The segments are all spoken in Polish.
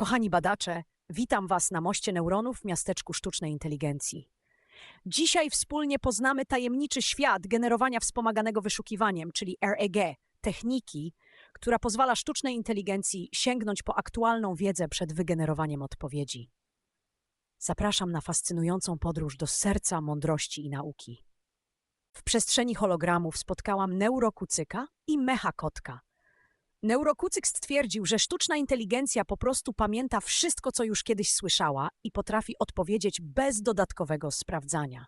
Kochani badacze, witam Was na moście neuronów w miasteczku sztucznej inteligencji. Dzisiaj wspólnie poznamy tajemniczy świat generowania wspomaganego wyszukiwaniem, czyli REG, techniki, która pozwala sztucznej inteligencji sięgnąć po aktualną wiedzę przed wygenerowaniem odpowiedzi. Zapraszam na fascynującą podróż do serca mądrości i nauki. W przestrzeni hologramów spotkałam neurokucyka i mechakotka. Neurokucyk stwierdził, że sztuczna inteligencja po prostu pamięta wszystko, co już kiedyś słyszała i potrafi odpowiedzieć bez dodatkowego sprawdzania.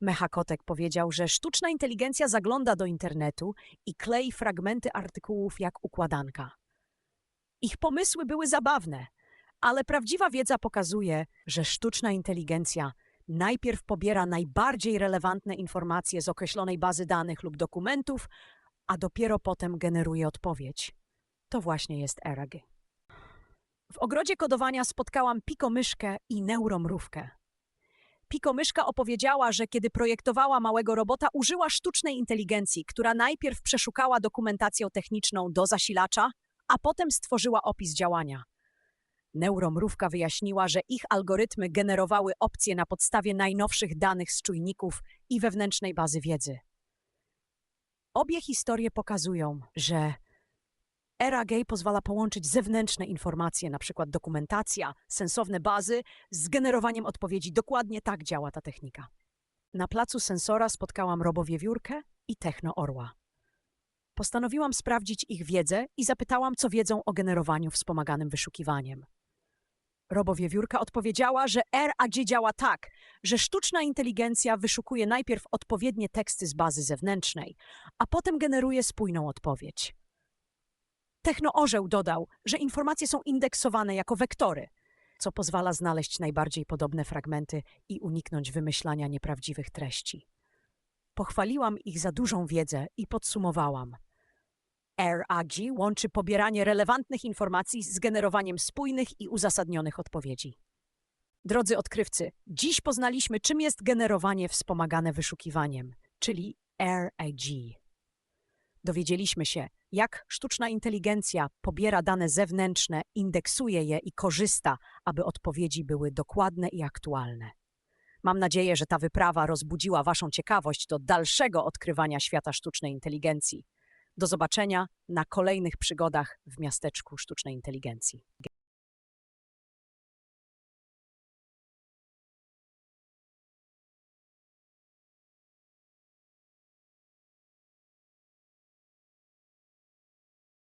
Mechakotek powiedział, że sztuczna inteligencja zagląda do internetu i klei fragmenty artykułów jak układanka. Ich pomysły były zabawne, ale prawdziwa wiedza pokazuje, że sztuczna inteligencja najpierw pobiera najbardziej relevantne informacje z określonej bazy danych lub dokumentów, a dopiero potem generuje odpowiedź. To właśnie jest ERAG. W ogrodzie kodowania spotkałam pikomyszkę i neuromrówkę. Pikomyszka opowiedziała, że kiedy projektowała małego robota, użyła sztucznej inteligencji, która najpierw przeszukała dokumentację techniczną do zasilacza, a potem stworzyła opis działania. Neuromrówka wyjaśniła, że ich algorytmy generowały opcje na podstawie najnowszych danych z czujników i wewnętrznej bazy wiedzy. Obie historie pokazują, że RAG pozwala połączyć zewnętrzne informacje, np. dokumentacja, sensowne bazy, z generowaniem odpowiedzi. Dokładnie tak działa ta technika. Na placu sensora spotkałam robowiewiórkę i technoorła. Postanowiłam sprawdzić ich wiedzę i zapytałam, co wiedzą o generowaniu wspomaganym wyszukiwaniem. Robowiewiórka odpowiedziała, że RAG działa tak, że sztuczna inteligencja wyszukuje najpierw odpowiednie teksty z bazy zewnętrznej, a potem generuje spójną odpowiedź. Technoorzeł dodał, że informacje są indeksowane jako wektory, co pozwala znaleźć najbardziej podobne fragmenty i uniknąć wymyślania nieprawdziwych treści. Pochwaliłam ich za dużą wiedzę i podsumowałam. RAG łączy pobieranie relevantnych informacji z generowaniem spójnych i uzasadnionych odpowiedzi. Drodzy odkrywcy, dziś poznaliśmy, czym jest generowanie wspomagane wyszukiwaniem, czyli RAG. Dowiedzieliśmy się, jak sztuczna inteligencja pobiera dane zewnętrzne, indeksuje je i korzysta, aby odpowiedzi były dokładne i aktualne. Mam nadzieję, że ta wyprawa rozbudziła Waszą ciekawość do dalszego odkrywania świata sztucznej inteligencji. Do zobaczenia na kolejnych przygodach w miasteczku sztucznej inteligencji.